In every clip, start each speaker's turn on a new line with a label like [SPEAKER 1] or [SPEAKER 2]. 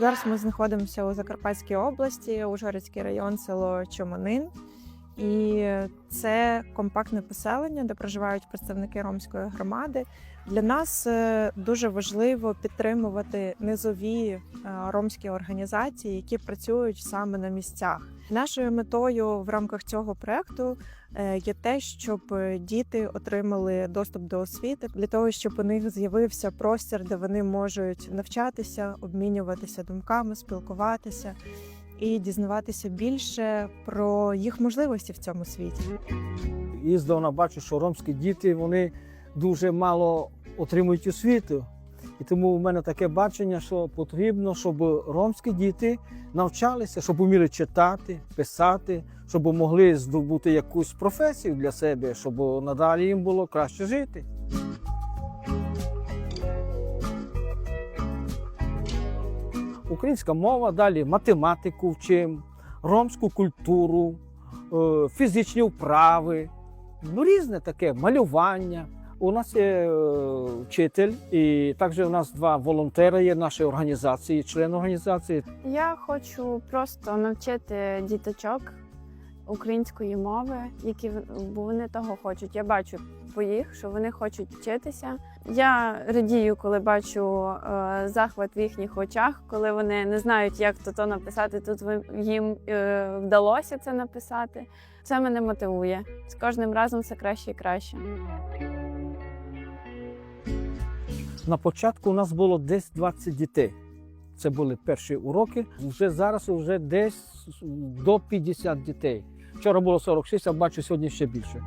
[SPEAKER 1] Зараз ми знаходимося у Закарпатській області, Ужгородський район, село Чоманин. І це компактне поселення, де проживають представники ромської громади. Для нас е, дуже важливо підтримувати низові е, ромські організації, які працюють саме на місцях. Нашою метою в рамках цього проекту е, є те, щоб діти отримали доступ до освіти для того, щоб у них з'явився простір, де вони можуть навчатися, обмінюватися думками, спілкуватися і дізнаватися більше про їх можливості в цьому світі.
[SPEAKER 2] І здавна бачу, що ромські діти вони дуже мало отримують освіту. І тому у мене таке бачення, що потрібно, щоб ромські діти навчалися, щоб вміли читати, писати, щоб могли здобути якусь професію для себе, щоб надалі їм було краще жити. Українська мова, далі математику вчимо, ромську культуру, е, фізичні вправи, ну різне таке малювання. У нас є е, вчитель, і також у нас два волонтери є нашої організації, член організації.
[SPEAKER 3] Я хочу просто навчити діточок української мови, які бо вони того хочуть. Я бачу по їх, що вони хочуть вчитися. Я радію, коли бачу е, захват в їхніх очах, коли вони не знають, як то, то написати. Тут їм е, вдалося це написати. Це мене мотивує. З кожним разом все краще і краще.
[SPEAKER 2] На початку у нас було десь 20 дітей. Це були перші уроки. Вже зараз вже десь до 50 дітей. Вчора було 46, а бачу сьогодні ще більше.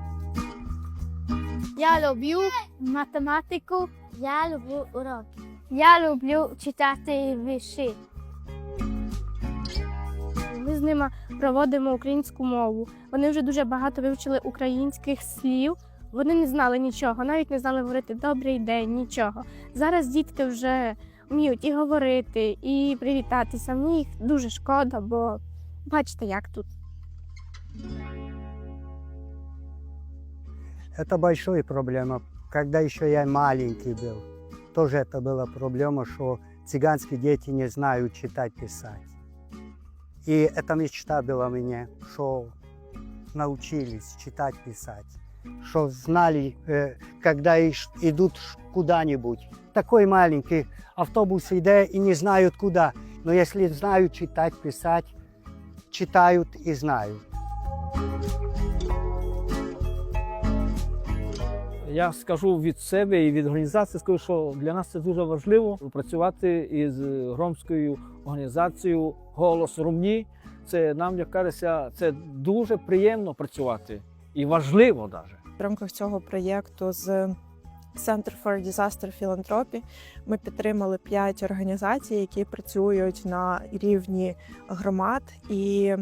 [SPEAKER 4] Я люблю математику. Я люблю уроки. Я люблю читати вірші. Ми з ними проводимо українську мову. Вони вже дуже багато вивчили українських слів. Вони не знали нічого, навіть не знали говорити добрий день, нічого. Зараз дітки вже вміють і говорити, і привітатися. Мені їх дуже шкода, бо бачите, як тут.
[SPEAKER 5] Это большая проблема. Когда еще я маленький был, тоже это была проблема, что цыганские дети не знают читать, писать. И эта мечта была мне, что научились читать, писать, что знали, э, когда идут куда-нибудь. Такой маленький автобус идет и не знают куда. Но если знают читать, писать, читают и знают.
[SPEAKER 2] Я скажу від себе і від організації, скажу, що для нас це дуже важливо працювати із громською організацією Голос Румні. Це нам, як кажеться, це дуже приємно працювати і важливо навіть.
[SPEAKER 1] В рамках цього проєкту з Center for Disaster Philanthropy ми підтримали п'ять організацій, які працюють на рівні громад. І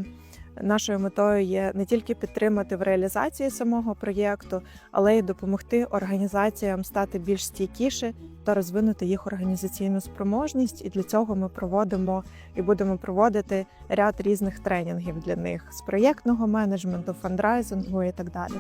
[SPEAKER 1] нашою метою є не тільки підтримати в реалізації самого проєкту, але й допомогти організаціям стати більш стійкіше та розвинути їх організаційну спроможність. І для цього ми проводимо і будемо проводити ряд різних тренінгів для них з проєктного менеджменту, фандрайзингу і так далі.